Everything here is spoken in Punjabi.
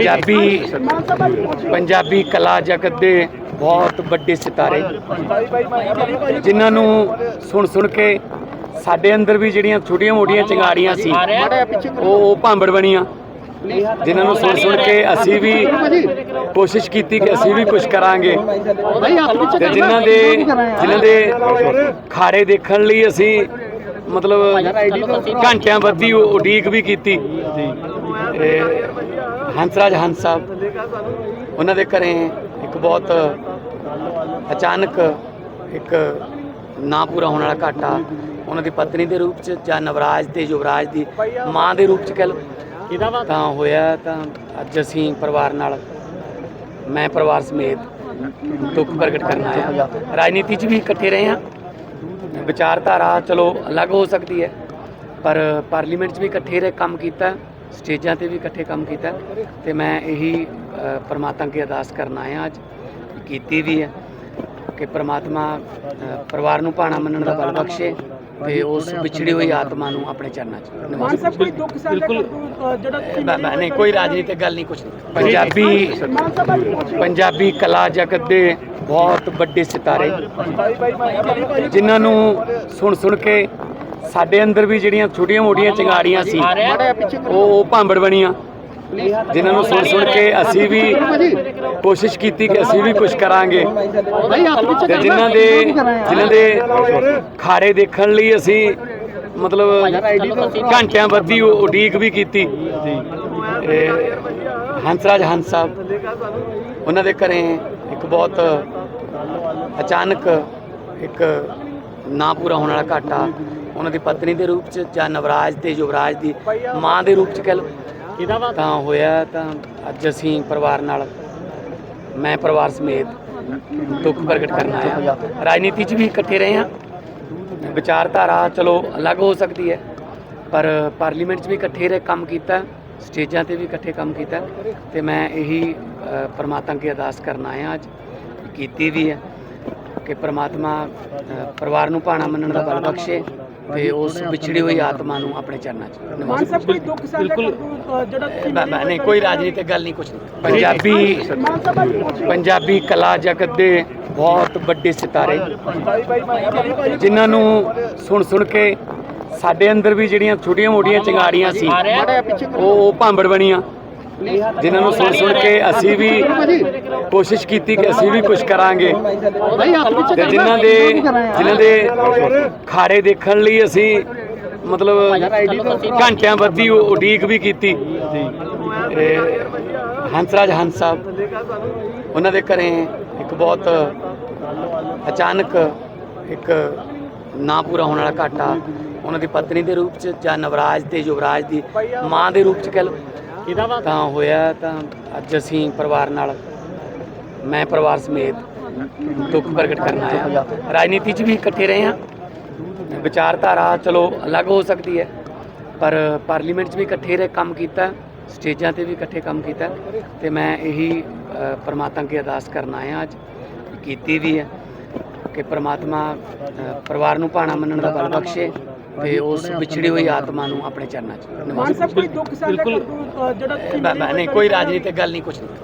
ਪੰਜਾਬੀ ਪੰਜਾਬੀ ਕਲਾ ਜਗਤ ਦੇ ਬਹੁਤ ਵੱਡੇ ਸਿਤਾਰੇ। ਜਿਨ੍ਹਾਂ ਨੂੰ ਸੁਣ ਸੁਣ ਕੇ ਸਾਡੇ ਅੰਦਰ ਵੀ ਜਿਹੜੀਆਂ ਛੋਟੀਆਂ ਮੋਟੀਆਂ ਚਿੰਗਾਰੀਆਂ ਸੀ, ਉਹ ਉਹ ਭਾਂਬੜ ਬਣੀਆਂ। ਜਿਨ੍ਹਾਂ ਨੂੰ ਸੁਣ ਸੁਣ ਕੇ ਅਸੀਂ ਵੀ ਕੋਸ਼ਿਸ਼ ਕੀਤੀ ਕਿ ਅਸੀਂ ਵੀ ਕੁਝ ਕਰਾਂਗੇ। ਤੇ ਜਿਨ੍ਹਾਂ ਦੇ ਜਿਨ੍ਹਾਂ ਦੇ ਖਾੜੇ ਦੇਖਣ ਲਈ ਅਸੀਂ ਮਤਲਬ ਘੰਟਿਆਂ ਬੱਧੀ ਉਡੀਕ ਵੀ ਕੀਤੀ। ਤੇ ਹੰਸਰਾਜ ਹੰਸ ਸਾਹਿਬ ਉਹਨਾਂ ਦੇ ਘਰੇ ਇੱਕ ਬਹੁਤ ਅਚਾਨਕ ਇੱਕ ਨਾ ਪੂਰਾ ਹੋਣ ਵਾਲਾ ਘਾਟਾ ਉਹਨਾਂ ਦੀ ਪਤਨੀ ਦੇ ਰੂਪ ਚ ਜਾਂ ਨਵਰਾਜ ਤੇ ਯੁਵਰਾਜ ਦੀ ਮਾਂ ਦੇ ਰੂਪ ਚ ਕਹਿ ਲਓ ਤਾਂ ਹੋਇਆ ਤਾਂ ਅੱਜ ਅਸੀਂ ਪਰਿਵਾਰ ਨਾਲ ਮੈਂ ਪਰਿਵਾਰ ਸਮੇਤ ਦੁੱਖ ਪ੍ਰਗਟ ਕਰਨ ਆਇਆ ਰਾਜਨੀਤੀ 'ਚ ਵੀ ਇਕੱਠੇ ਰਹੇ ਹਾਂ। ਵਿਚਾਰਧਾਰਾ ਚਲੋ ਅਲੱਗ ਹੋ ਸਕਦੀ ਹੈ ਪਰ ਪਾਰਲੀਮੈਂਟ 'ਚ ਵੀ ਇਕੱਠੇ ਰਹੇ ਕੰਮ ਕੀਤਾ। ਸਟੇਜਾਂ ਤੇ ਵੀ ਇਕੱਠੇ ਕੰਮ ਕੀਤਾ ਤੇ ਮੈਂ ਇਹੀ ਪ੍ਰਮਾਤਮਾ ਅੱਗੇ ਅਰਦਾਸ ਕਰਨ ਆਇਆ ਅੱਜ ਕੀਤੀ ਵੀ ਹੈ ਕਿ ਪ੍ਰਮਾਤਮਾ ਪਰਿਵਾਰ ਨੂੰ ਭਾਣਾ ਮੰਨਣ ਦਾ ਬਲ ਬਖਸ਼ੇ ਤੇ ਉਸ ਵਿਛੜੀ ਹੋਈ ਆਤਮਾ ਨੂੰ ਆਪਣੇ ਚਰਨਾਂ 'ਚ ਨਿਵਾਸ ਦੂ ਜਿਹੜਾ ਨਹੀਂ ਕੋਈ ਰਾਜਨੀਤਿਕ ਗੱਲ ਨਹੀਂ ਕੁਛ ਨਹੀਂ ਪੰਜਾਬੀ ਪੰਜਾਬੀ ਕਲਾ ਜਗਤ ਦੇ ਬਹੁਤ ਵੱਡੇ ਸਿਤਾਰੇ ਜਿਨ੍ਹਾਂ ਨੂੰ ਸੁਣ ਸੁਣ ਕੇ ਸਾਡੇ ਅੰਦਰ ਵੀ ਜਿਹੜੀਆਂ ਛੋਟੀਆਂ ਮੋਟੀਆਂ ਚਿੰਗਾਰੀਆਂ ਸੀ, ਉਹ ਭਾਂਬੜ ਬਣੀਆਂ। ਜਿਨ੍ਹਾਂ ਨੂੰ ਸੁਣ ਸੁਣ ਕੇ ਅਸੀਂ ਵੀ ਕੋਸ਼ਿਸ਼ ਕੀਤੀ ਕਿ ਅਸੀਂ ਵੀ ਕੁਝ ਕਰਾਂਗੇ। ਤੇ ਜਿਨ੍ਹਾਂ ਦੇ ਜਿਨ੍ਹਾਂ ਦੇ ਖਾੜੇ ਦੇਖਣ ਲਈ ਅਸੀਂ ਮਤਲਬ ਘੰਟਿਆਂ ਬੱਧੀ ਉ- ਉਡੀਕ ਵੀ ਕੀਤੀ। ਤੇ ਹੰਸਰਾਜ ਹੰਸ ਸਾਹਿਬ, ਉਹਨਾਂ ਦੇ ਘਰੇ ਇੱਕ ਬਹੁਤ ਅਚਾਨਕ ਇੱਕ ਨਾ ਪੂਰਾ ਹੋਣ ਵਾਲਾ ਘਾਟਾ ਉਹਨਾਂ ਦੀ ਪਤਨੀ ਦੇ ਰੂਪ ਚ ਜਾਂ ਨਵਰਾਜ ਤੇ ਯੁਵਰਾਜ ਦੀ ਮਾਂ ਦੇ ਰੂਪ ਚ ਕਹਿ ਲਓ। ਤਾਂ ਹੋਇਆ ਤਾਂ ਅੱਜ ਅਸੀਂ ਪਰਿਵਾਰ ਨਾਲ ਮੈਂ ਪਰਿਵਾਰ ਸਮੇਤ ਦੁੱਖ ਪ੍ਰਗਟ ਕਰਨ ਆਇਆ। ਰਾਜਨੀਤੀ 'ਚ ਵੀ ਇਕੱਠੇ ਰਹੇ ਹਾਂ। ਵਿਚਾਰਧਾਰਾ ਚਲੋ ਅਲੱਗ ਹੋ ਸਕਦੀ ਹੈ ਪਰ ਪਾਰਲੀਮੈਂਟ 'ਚ ਵੀ ਇਕੱਠੇ ਰਹੇ ਕੰਮ ਕੀਤਾ ਸਟੇਜਾਂ ਤੇ ਵੀ ਇਕੱਠੇ ਕੰਮ ਕੀਤਾ। ਤੇ ਮੈਂ ਇਹੀ ਪ੍ਰਮਾਤਮਾ ਅੱਗੇ ਅਰਦਾਸ ਕਰਨ ਆਇਆ ਅੱਜ। ਕੀਤੀ ਵੀ ਹੈ। ਕਿ ਪ੍ਰਮਾਤਮਾ ਪਰਿਵਾਰ ਨੂੰ ਭਾਣਾ ਮੰਨਣ ਦਾ ਬਲ ਬਖਸ਼ੇ ਤੇ ਉਸ ਵਿਛੜੀ ਹੋਈ ਆਤਮਾ ਨੂੰ ਆਪਣੇ ਚਰਨਾਂ 'ਚ ਮਾਨ ਨਿਵਾਸ ਸਾਹਿਬ ਕੋਈ ਦੁੱਖ ਸਾਂਝਾ ਜਿਹੜਾ ਤੁਸੀਂ ਨਹੀਂ ਕੋਈ ਰਾਜਨੀਤਿਕ ਗੱਲ ਨਹੀਂ ਕੁਛ ਨਹੀਂ। ਪੰਜਾਬੀ ਪੰਜਾਬੀ ਕਲਾ ਜਗਤ ਦੇ ਬਹੁਤ ਵੱਡੇ ਸਿਤਾਰੇ ਜਿਨ੍ਹਾਂ ਨੂੰ ਸੁਣ ਸੁਣ ਕੇ ਸਾਡੇ ਅੰਦਰ ਵੀ ਜਿਹੜੀਆਂ ਛੋਟੀਆਂ ਮੋਟੀਆਂ ਚਿੰਗਾਰੀਆਂ ਸੀ ਉਹ ਉਹ ਭਾਂਬੜ ਬਣੀਆਂ। ਜਿਨ੍ਹਾਂ ਨੂੰ ਸੁਣ ਸੁਣ ਕੇ ਅਸੀਂ ਵੀ ਕੋਸ਼ਿਸ਼ ਕੀਤੀ ਕਿ ਅਸੀਂ ਵੀ ਕੁਝ ਕਰਾਂਗੇ। ਤੇ ਜਿਨ੍ਹਾਂ ਦੇ ਜਿਨ੍ਹਾਂ ਦੇ ਖਾੜੇ ਦੇਖਣ ਲਈ ਅਸੀਂ ਮਤਲਬ ਘੰਟਿਆਂ ਬੱਧੀ ਉਡੀਕ ਵੀ ਕੀਤੀ। ਹੰਸਰਾਜ ਹੰਸ ਸਾਹਿਬ ਉਹਨਾਂ ਦੇ ਘਰੇ ਇੱਕ ਬਹੁਤ ਅਚਾਨਕ ਇੱਕ ਨਾ ਪੂਰਾ ਹੋਣ ਵਾਲਾ ਘਾਟਾ ਉਹਨਾਂ ਦੀ ਪਤਨੀ ਦੇ ਰੂਪ ਚ ਜਾਂ ਨਵਰਾਜ ਤੇ ਯੁਵਰਾਜ ਦੀ ਮਾਂ ਦੇ ਰੂਪ ਚ ਕਹਿ ਲਓ। ਤਾਂ ਹੋਇਆ ਤਾਂ ਅੱਜ ਅਸੀਂ ਪਰਿਵਾਰ ਨਾਲ, ਮੈਂ ਪਰਿਵਾਰ ਸਮੇਤ ਦੁੱਖ ਪ੍ਰਗਟ ਕਰਨ ਆਇਆ। ਰਾਜਨੀਤੀ 'ਚ ਵੀ ਇਕੱਠੇ ਰਹੇ ਹਾਂ। ਵਿਚਾਰਧਾਰਾ ਚਲੋ ਅਲੱਗ ਹੋ ਸਕਦੀ ਹੈ, ਪਰ ਪਾਰਲੀਮੈਂਟ 'ਚ ਵੀ ਇਕੱਠੇ ਰਹੇ, ਕੰਮ ਕੀਤਾ, ਸਟੇਜਾਂ ਤੇ ਵੀ ਇਕੱਠੇ ਕੰਮ ਕੀਤਾ। ਤੇ ਮੈਂ ਇਹੀ ਪਰਮਾਤਮਾ ਪ੍ਰਮਾਤਮਾ ਅਰਦਾਸ ਕਰਨ ਆਇਆ ਅੱਜ, ਕੀਤੀ ਵੀ ਹੈ ਕਿ ਪਰਮਾਤਮਾ ਪਰਿਵਾਰ ਨੂੰ ਭਾਣਾ ਮੰਨਣ ਦਾ ਬਲ ਬਖਸ਼ੇ। ਤੇ ਉਸ ਵਿਛੜੀ ਹੋਈ ਆਤਮਾ ਨੂੰ ਆਪਣੇ ਚਰਨਾਂ 'ਚ ਮਾਨ ਨਿਵਾਸ ਸਾਹਿਬ ਕੋਈ ਦੁੱਖ ਸਾਂਝਾ ਕਰ ਦੂ ਜਿਹੜਾ ਨਹੀਂ ਕੋਈ ਰਾਜਨੀਤਿਕ ਗੱਲ ਨਹੀਂ ਕੁਛ ਨਹੀਂ।